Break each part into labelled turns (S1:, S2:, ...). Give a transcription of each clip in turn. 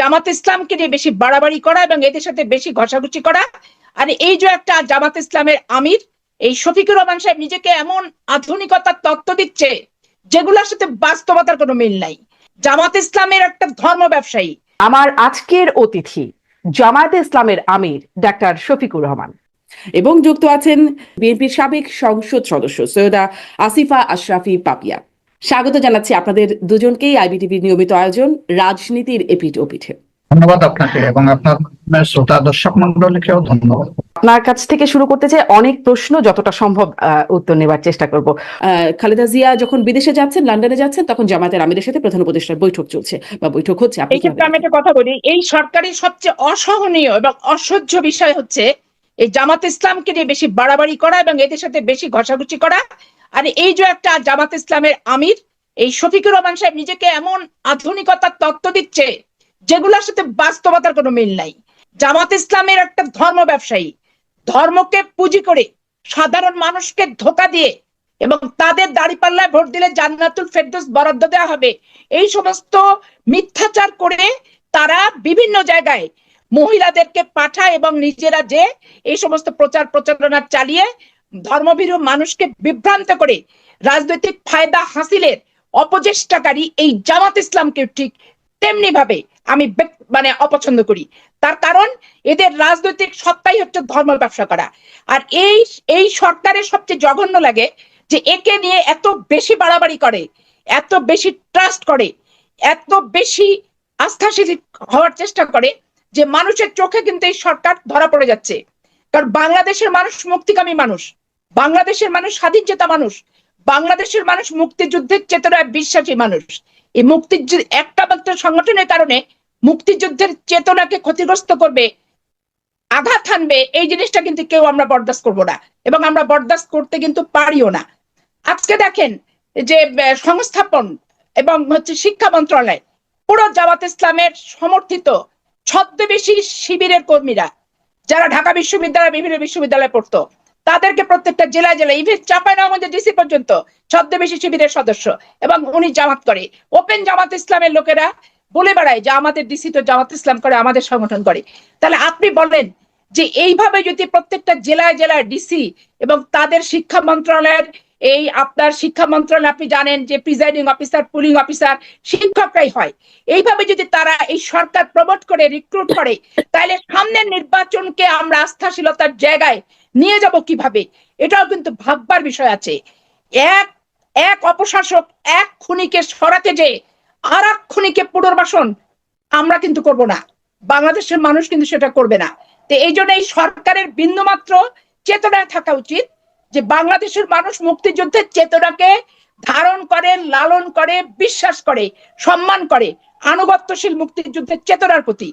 S1: জামাত ইসলামকে নিয়ে বেশি বাড়াবাড়ি করা এবং এদের সাথে বেশি ঘষাঘষি করা। আর এই যে একটা জামাত ইসলামের আমির, এই শফিকুর রহমান সাহেব নিজেকে এমন আধুনিকতার তত্ত্ব দিচ্ছে যেগুলোর সাথে বাস্তবতার কোনো মিল নাই। জামাত ইসলামের একটা ধর্ম ব্যবসায়ী।
S2: আমার আজকের অতিথি জামায়াতে ইসলামের আমির, ডাক্তার শফিকুর রহমান।
S3: এবং যুক্ত আছেন বিএনপির সাবেক সংসদ সদস্য সৈয়দা আসিফা আশরাফি পাপিয়া। স্বাগত জানাচ্ছি আপনাদের দুজনকেই আইবিটিভির নিয়মিত আয়োজন রাজনীতির এপিঠ ওপিঠে।
S4: ধন্যবাদ আপনাকে এবং আপনার শ্রোতা দর্শক মন্ডলীকেও ধন্যবাদ।
S2: আপনার কাছ থেকে শুরু করতে চাই অনেক প্রশ্ন যতটা সম্ভব আহ, উত্তর নেবার চেষ্টা করব।
S3: আহ, খালেদা জিয়া যখন বিদেশে যাচ্ছেন লন্ডনে যাচ্ছেন তখন জামায়াতের আমিরের সাথে প্রধান উপদেষ্টার বৈঠক চলছে বা বৈঠক হচ্ছে। আপনি
S1: এই ক্ষেত্রে আমি একটা কথা বলি এই সরকারের সবচেয়ে অসহনীয় এবং অসহ্য বিষয় হচ্ছে এই জামাত ইসলামকে নিয়ে বেশি বাড়াবাড়ি করা এবং এদের সাথে বেশি ঘষাঘষি করা। আর এই যে একটা জামাত ইসলামের আমির, এই শফিকুর রহমান সাহেব নিজেকে এমন আধুনিকতার তত্ত্ব দিচ্ছে যেগুলোর সাথে বাস্তবতার কোনো মিল নাই। জামাত ইসলামের একটা ধর্ম ব্যবসায়ী, ধর্মকে পুঁজি করে সাধারণ মানুষকে ধোকা দিয়ে এবং তাদের দাড়িপাল্লায় ভোট দিলে জান্নাতুল ফেরদৌস বরাদ্দ দেওয়া হবে। এই সমস্ত মিথ্যাচার করে তারা বিভিন্ন জায়গায় মহিলাদেরকে পাঠায় এবং নিজেরা যে এই সমস্ত প্রচার প্রচারণা চালিয়ে ধর্মভীরু মানুষকে বিভ্রান্ত করে রাজনৈতিক ফায়দা হাসিলের অপচেষ্টাকারী এই জামাত ইসলামকে ঠিক তেমনি ভাবে আমি মানে অপছন্দ করি। তার কারণ এদের রাজনৈতিক সত্তাই হচ্ছে ধর্ম ব্যবসা করা। আর এই এই সরকারের সবচেয়ে জঘন্য লাগে যে একে নিয়ে এত বেশি বাড়াবাড়ি করে, এত বেশি ট্রাস্ট করে, এত বেশি আস্থাশীল হওয়ার চেষ্টা করে যে মানুষের চোখে কিন্তু এই সরকার ধরা পড়ে যাচ্ছে। কারণ বাংলাদেশের মানুষ মুক্তিকামী মানুষ, বাংলাদেশের মানুষ স্বাধীন চেতা মানুষ, বাংলাদেশের মানুষ মুক্তিযুদ্ধের চেতনায় বিশ্বাসী মানুষ। এই মুক্তিযুদ্ধ একটা মাত্র সংগঠনের কারণে মুক্তিযুদ্ধের চেতনাকে ক্ষতিগ্রস্ত করবে, আঘাত হানবে, এই জিনিসটা কিন্তু কেউ আমরা বরদাস্ত করব না। এবং আমরা বরদাস্ত করতে কিন্তু পারিও না। আজকে দেখেন যে সংস্থাপন এবং হচ্ছে শিক্ষা মন্ত্রণালয়, পুরো জামাত ইসলামের সমর্থিত ছদ্মবেশী শিবিরের কর্মীরা, যারা ঢাকা বিশ্ববিদ্যালয়, বিভিন্ন বিশ্ববিদ্যালয়ে পড়তো, তাদেরকে প্রত্যেকটা জেলায় জেলায় ইভেন চাপাইনবাবগঞ্জের ডিসি পর্যন্ত ছদ্মবেশী শিবিরের সদস্য এবং উনি জামাত করে। ওপেন জামাত ইসলামের লোকেরা বলে বেড়ায় যে আমাদের ডিসি তো জামাত ইসলাম করে, আমাদের সংগঠন করে। তাহলে আপনি বলেন যে এইভাবে যদি প্রত্যেকটা জেলায় জেলায় ডিসি এবং তাদের শিক্ষা মন্ত্রণালয়ের এই আপনার শিক্ষা মন্ত্রণালয়, আপনি জানেন যে প্রিজাইডিং অফিসার পুলিং অফিসার শিক্ষকরাই হয়। এইভাবে যদি তারা এই সরকার প্রমোট করে রিক্রুট করে, তাহলে সামনের নির্বাচনকে আমরা আস্থাশীলতার জায়গায় নিয়ে যাব কীভাবে? এটাও কিন্তু ভাববার বিষয় আছে। এক এক অপশাসক, এক খুনিকে সরাতে যে আর এক খুনিকে পুনর্বাসন আমরা কিন্তু করব না। বাংলাদেশের মানুষ কিন্তু সেটা করবে না। তো এই জন্য এই সরকারের বিন্দুমাত্র চেতনায় থাকা উচিত। যে বাংলাদেশের মানুষ মুক্তিযুদ্ধের চেতনাকে ধারণ করে, লালন করে, বিশ্বাস করে, সম্মান করে, আনুগত্যশীল মুক্তিযুদ্ধের চেতনার প্রতি।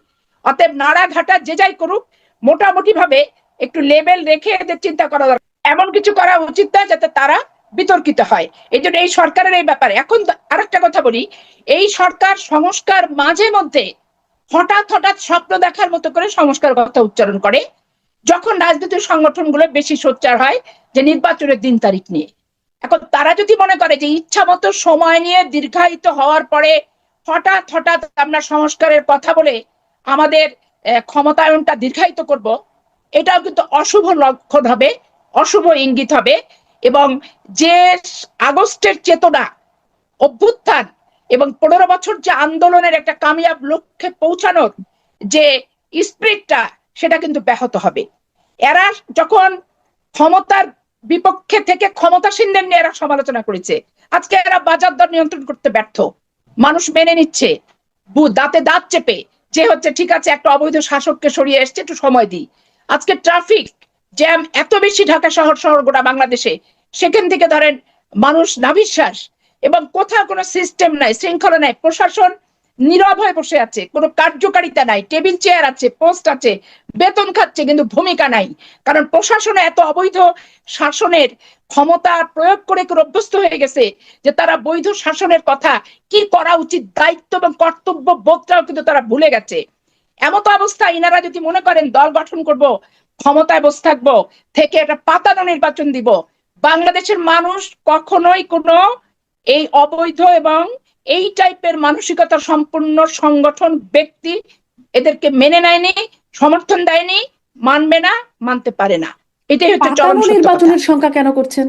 S1: অতএব নাড়াঘাটা যে যাই করুক মোটামুটি ভাবে একটু লেভেল রেখে এদের চিন্তা করা দরকার। এমন কিছু করা উচিত নয় যাতে তারা বিতর্কিত হয়। এই জন্য এই সরকারের এই ব্যাপারে এখন আরেকটা কথা বলি। এই সরকার সংস্কার মাঝে মধ্যে হঠাৎ হঠাৎ স্বপ্ন দেখার মতো করে সংস্কার কথা উচ্চারণ করে। যখন রাজনৈতিক সংগঠনগুলো বেশি সোচ্চার হয় যে নির্বাচনের দিন তারিখ নিয়ে। এখন তারা যদি মনে করে যে ইচ্ছা মতো সময় নিয়ে দীর্ঘায়িত হওয়ার পরে হঠাৎ হঠাৎ আমরা সংস্কারের কথা বলে আমাদের ক্ষমতায়নটা দীর্ঘায়িত করব, এটাও কিন্তু অশুভ লক্ষণ হবে, অশুভ ইঙ্গিত হবে এবং যে আগস্টের চেতনা, অভ্যুত্থান এবং পনেরো বছর যে আন্দোলনের একটা কামিয়াব লক্ষ্যে পৌঁছানোর যে স্পিরিটটা, সেটা কিন্তু ব্যাহত হবে। এরা যখন ক্ষমতার বিপক্ষে থেকে ক্ষমতাসীনদের নিয়ে এরা সমালোচনা করেছে। আজকে এরা বাজার দর নিয়ন্ত্রণ করতে ব্যর্থ। মানুষ মেনে নিচ্ছে। দাঁতে দাঁত চেপে যে হচ্ছে, ঠিক আছে, একটা অবৈধ শাসককে সরিয়ে এসছে, একটু সময় দিই। আজকে ট্রাফিক জ্যাম এত বেশি ঢাকা শহর শহর গোটা বাংলাদেশে, সেখান থেকে ধরেন মানুষ নাভিশ্বাস এবং কোথাও কোনো সিস্টেম নাই, শৃঙ্খলা নাই, প্রশাসন নীরব হয়ে বসে আছে। কোনো কার্যকারিতা নাই, টেবিল চেয়ার আছে, পোস্ট আছে, বেতন খাচ্ছে কিন্তু ভূমিকা নাই। কারণ প্রশাসনে এত অবৈধ শাসনের ক্ষমতা প্রয়োগ করে অভ্যস্ত হয়ে গেছে যে তারা বৈধ শাসনের কথা কি করা উচিত, দায়িত্ব এবং কর্তব্য বোধটাও কিন্তু তারা ভুলে গেছে। এমত অবস্থা ইনারা যদি মনে করেন, দল গঠন করব, ক্ষমতায় বসে থাকব, থেকে একটা পাতানো নির্বাচন দিব, বাংলাদেশের মানুষ কখনোই কোনো এই অবৈধ এবং এই টাইপের মানসিকতা সম্পূর্ণ সংগঠন ব্যক্তি এদেরকে মেনে নেয়নি সমর্থন দেয়নি মানবে না মানতে পারে না এটাই হচ্ছে চরম।
S3: নির্বাচনের সংখ্যা কেন করছেন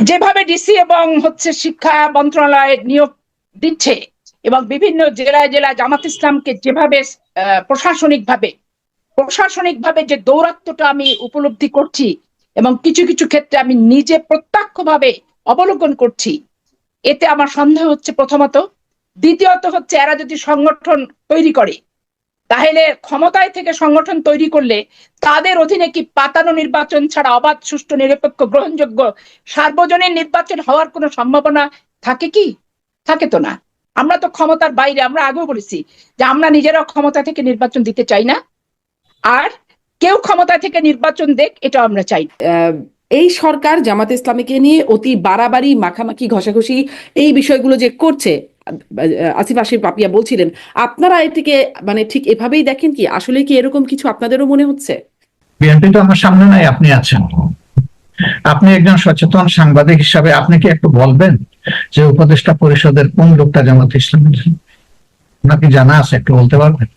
S1: যেভাবে ডিসি এবং হচ্ছে শিক্ষা মন্ত্রণালয় নিয়োগ দিচ্ছে এবং বিভিন্ন জেলায় জেলায় জামাত ইসলামকে যেভাবে প্রশাসনিক ভাবে প্রশাসনিক ভাবে যে দৌরাত্মটা আমি উপলব্ধি করছি এবং কিছু কিছু ক্ষেত্রে আমি নিজে প্রত্যক্ষভাবে অবলোকন করছি এতে আমার সন্দেহ হচ্ছে প্রথমত। দ্বিতীয়ত হচ্ছে এরা যদি সংগঠন তৈরি করে, তাহলে ক্ষমতায় থেকে সংগঠন তৈরি করলে তাদের অধীনে কি পাতানো নির্বাচন ছাড়া অবাধ, সুষ্ঠু, নিরপেক্ষ, গ্রহণযোগ্য, সার্বজনীন নির্বাচন হওয়ার কোনো সম্ভাবনা থাকে কি? থাকে তো না। আমরা তো ক্ষমতার বাইরে, আমরা আগেও বলেছি যে আমরা নিজেরাও ক্ষমতা থেকে নির্বাচন দিতে চাই না। আর কেউ ক্ষমতা থেকে নির্বাচন দেখ এটা আমরা চাই
S3: এই সরকার জামাত ইসলামীকে নিয়ে অতি বাড়াবাড়ি মাখামাখি ঘষাঘষি এই বিষয়গুলো যে করছে আসিফ আসিফ পাপিয়া বলছিলেন আপনারা এটিকে মানে ঠিক এভাবেই দেখেন কি? আসলে কি এরকম কিছু আপনাদেরও মনে হচ্ছে?
S4: বিএনপি তো আমার সামনে নাই আপনি আছেন। আপনি একজন সচেতন সাংবাদিক হিসাবে আপনি কি একটু বলবেন যে উপদেষ্টা পরিষদের কোন লোকটা জামাত ইসলামের আপনার কি জানা আছে একটু বলতে পারবেন?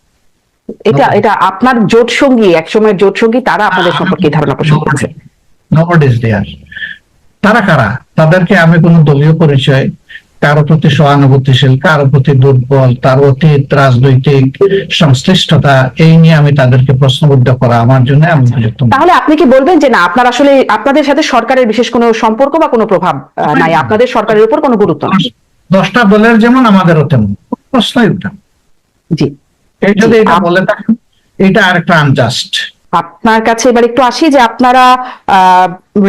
S2: এটা এটা আপনার জোট সঙ্গী একসময়ের জোট সঙ্গী তারা আপনাদের সম্পর্কে ধারণা পোষণ করেছে।
S4: নবড ইজ দেয়ার তারা কারা? তাদেরকে আমি কোন দলীয় পরিচয় কারও প্রতি সহানুভূতিশীল কারও প্রতি দুর্বল তার অতীত রাজনৈতিক সংশ্লিষ্টতা এই নিয়ে আমি তাদেরকে প্রশ্নবদ্ধ করা আমার জন্য আমি উপযুক্ত
S2: তাহলে আপনি কি বলবেন যে না আপনার আসলে আপনাদের সাথে সরকারের বিশেষ কোনো সম্পর্ক বা কোনো প্রভাব নাই? আপনাদের সরকারের উপর কোনো গুরুত্ব?
S4: দশটা দলের যেমন আমাদেরও তেমন প্রশ্নই না।
S2: জি।
S4: এই যদি এটা বলে থাকেন এটা আরেকটা আনজাস্ট
S2: আপনার কাছে এবার একটু আসি যে আপনারা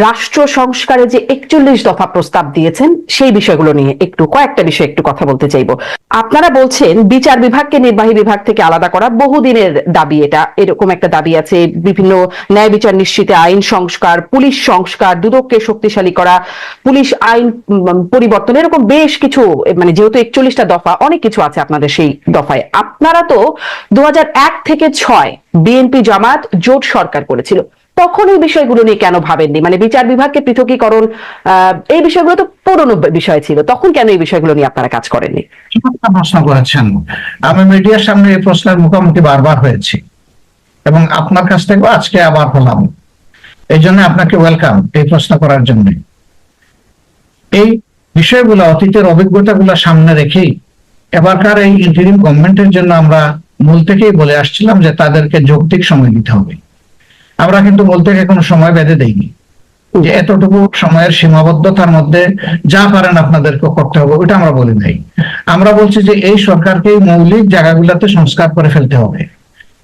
S2: রাষ্ট্র সংস্কারে যে একচল্লিশ দফা প্রস্তাব দিয়েছেন, সেই বিষয়গুলো নিয়ে একটু, কয়েকটা বিষয়ে একটু কথা বলতে চাইব। আপনারা বলছেন বিচার বিভাগকে নির্বাহী বিভাগ থেকে আলাদা করা, বহুদিনের দাবি এটা, এরকম একটা দাবি আছে, বিভিন্ন ন্যায় বিচার নিশ্চিতে আইন সংস্কার, পুলিশ সংস্কার, দুদককে শক্তিশালী করা, পুলিশ আইন পরিবর্তন, এরকম বেশ কিছু মানে যেহেতু একচল্লিশটা দফা, অনেক কিছু আছে আপনাদের সেই দফায়। আপনারা তো দু হাজার এক থেকে ছয় বিএনপি জামাত জোট সরকার করেছিল। তখন এই বিষয়গুলো নিয়ে কেন ভাবেননি? মানে বিচার বিভাগকে পৃথকীকরণ এই বিষয়গুলো তো পুরনো বিষয় ছিল। তখন কেন এই বিষয়গুলো নিয়ে আপনারা কাজ করেননি?
S4: প্রশ্ন করেছেন। আমি মিডিয়ার সামনে এই প্রশ্নের মুখোমুখি বারবার হয়েছি। এবং আপনার কাছ থেকেও আজকে আবার হলাম। এই জন্য আপনাকে ওয়েলকাম এই প্রশ্ন করার জন্য। এই বিষয়গুলো, অতীতের অভিজ্ঞতাগুলো সামনে রেখেই এবারকার এই ইন্টারিম গভর্নমেন্টের জন্য আমরা মূল থেকেই বলে আসছিলাম যে তাদেরকে যৌক্তিক সময় দিতে হবে। আমরা কিন্তু মূল থেকে কোনো সময় বেঁধে দেইনি। যে এতটুকু সময়ের সীমাবদ্ধতার মধ্যে যা পারেন আপনাদেরকে করতে হবে ওটা আমরা বলি নাই আমরা বলছি যে এই সরকারকে মৌলিক জায়গাগুলোতে সংস্কার করে ফেলতে হবে।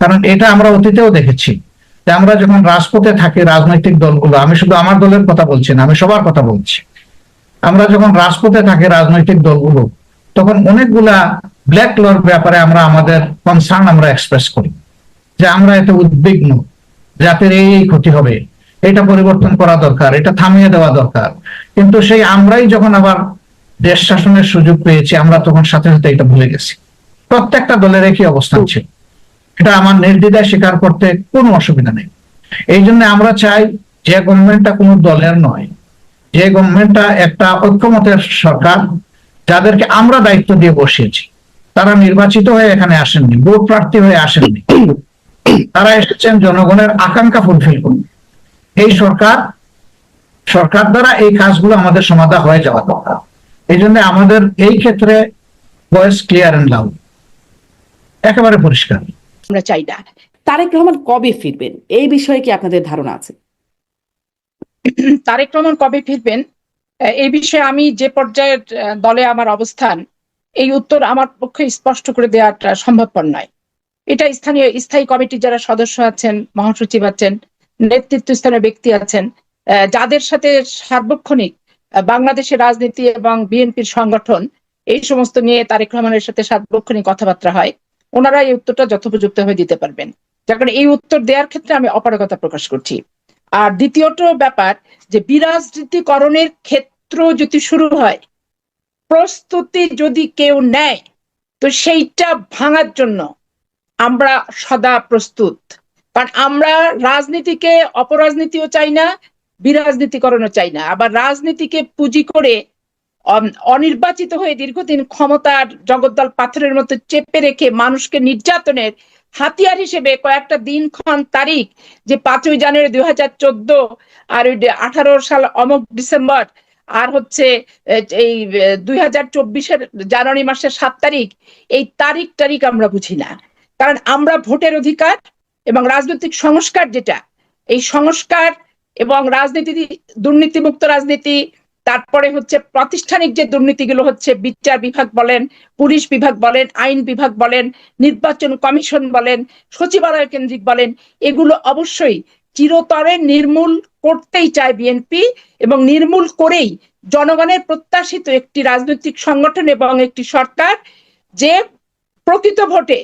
S4: কারণ এটা আমরা অতীতেও দেখেছি। যে আমরা যখন রাজপথে থাকি, রাজনৈতিক দলগুলো, আমি শুধু আমার দলের কথা বলছি না, আমি সবার কথা বলছি। আমরা যখন রাজপথে থাকি, রাজনৈতিক দলগুলো, তখন অনেকগুলা ব্ল্যাক লর ব্যাপারে আমরা আমাদের কনসার্ন আমরা এক্সপ্রেস করি। যে আমরা এতে উদ্বিগ্ন, জাতির এই ক্ষতি হবে, এটা পরিবর্তন করা দরকার, এটা থামিয়ে দেওয়া দরকার। কিন্তু সেই আমরাই যখন আবার দেশ শাসনের সুযোগ পেয়েছি, আমরা তখন সাথে সাথে এটা ভুলে গেছি। প্রত্যেকটা দলের একই অবস্থান ছিল। এটা আমার নির্দ্বিধায় স্বীকার করতে কোনো অসুবিধা নেই। এই জন্য আমরা চাই যে গভর্নমেন্টটা কোনো দলের নয়, যে গভর্নমেন্টটা একটা ঐক্যমতের সরকার, যাদেরকে আমরা দায়িত্ব দিয়ে বসিয়েছি। তারা নির্বাচিত হয়ে এখানে আসেননি ভোট প্রার্থী হয়ে আসেননি। তারা এসেছেন জনগণের আকাঙ্ক্ষা ফুলফিল করুন এই সরকার সরকার দ্বারা এই কাজগুলো আমাদের সমাধা হয়ে যাওয়া দরকার। এই জন্য আমাদের এই ক্ষেত্রে ভয়েস ক্লিয়ার এন্ড লাউড একেবারে পরিষ্কার।
S1: আমরা চাই না।
S3: তারেক রহমান কবে ফিরবেন? এই বিষয়ে কি আপনাদের ধারণা আছে?
S1: তারেক রহমান কবে ফিরবেন? আহ, এই বিষয়ে আমি যে পর্যায়ের দলে আমার অবস্থান এই উত্তর আমার পক্ষে স্পষ্ট করে দেওয়াটা সম্ভবপর নয়। এটা স্থানীয় স্থায়ী কমিটির যারা সদস্য আছেন, মহাসচিব আছেন নেতৃত্ব স্থানীয় ব্যক্তি আছেন যাদের সাথে সার্বক্ষণিক বাংলাদেশের রাজনীতি এবং বিএনপির সংগঠন, এই সমস্ত নিয়ে তারেক রহমানের সাথে সার্বক্ষণিক কথাবার্তা হয়, ওনারা এই উত্তরটা যথোপযুক্ত হয়ে দিতে পারবেন। যার কারণে এই উত্তর দেওয়ার ক্ষেত্রে আমি অপারগতা প্রকাশ করছি। আর দ্বিতীয়ত ব্যাপার যে বিরাজনীতিকরণের ক্ষেত্র যদি শুরু হয় প্রস্তুতি যদি কেউ নেয়, তো সেইটা ভাঙার জন্য আমরা সদা প্রস্তুত। কারণ আমরা রাজনীতিকে অপরাজনীতিও চাই না, বিরাজনীতিকরণও চাই না। আবার রাজনীতিকে পুঁজি করে অন- অনির্বাচিত হয়ে দীর্ঘদিন ক্ষমতার জগদ্দল পাথরের মতো চেপে রেখে মানুষকে নির্যাতনের হাতিয়ার হিসেবে কয়েকটা দিনক্ষণ তারিখ, যে পাঁচই জানুয়ারি দুই হাজার চোদ্দ আর ওই আঠারো সাল অমক ডিসেম্বর আর হচ্ছে এই দুই হাজার চব্বিশের জানুয়ারি মাসের সাত তারিখ, এই তারিখ তারিখ আমরা বুঝি না। কারণ আমরা ভোটের অধিকার এবং রাজনৈতিক সংস্কার যেটা, এই সংস্কার এবং রাজনীতি, দুর্নীতিমুক্ত রাজনীতি, তারপরে হচ্ছে প্রাতিষ্ঠানিক যে দুর্নীতিগুলো হচ্ছে বিচার বিভাগ বলেন, পুলিশ বিভাগ বলেন, আইন বিভাগ বলেন, নির্বাচন কমিশন বলেন, সচিবালয় কেন্দ্রিক বলেন, এগুলো অবশ্যই চিরতরে নির্মূল করতেই চায় বিএনপি এবং নির্মূল করেই জনগণের প্রত্যাশিত একটি রাজনৈতিক সংগঠন এবং একটি সরকার যে প্রকৃত ভোটে,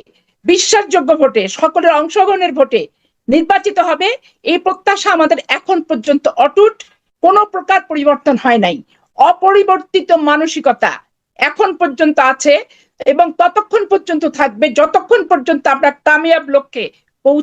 S1: বিশ্বাসযোগ্য ভোটে, সকলের অংশগ্রহণের ভোটে নির্বাচিত হবে, এই প্রত্যাশা আমাদের এখন পর্যন্ত অটুট, কোনো প্রকার পরিবর্তন হয় নাই। অপরিবর্তিত মানসিকতা এখন পর্যন্ত আছে এবং ততক্ষণ পর্যন্ত থাকবে, যতক্ষণ পর্যন্ত আমরা কামিয়াব লক্ষ্যে পৌঁছ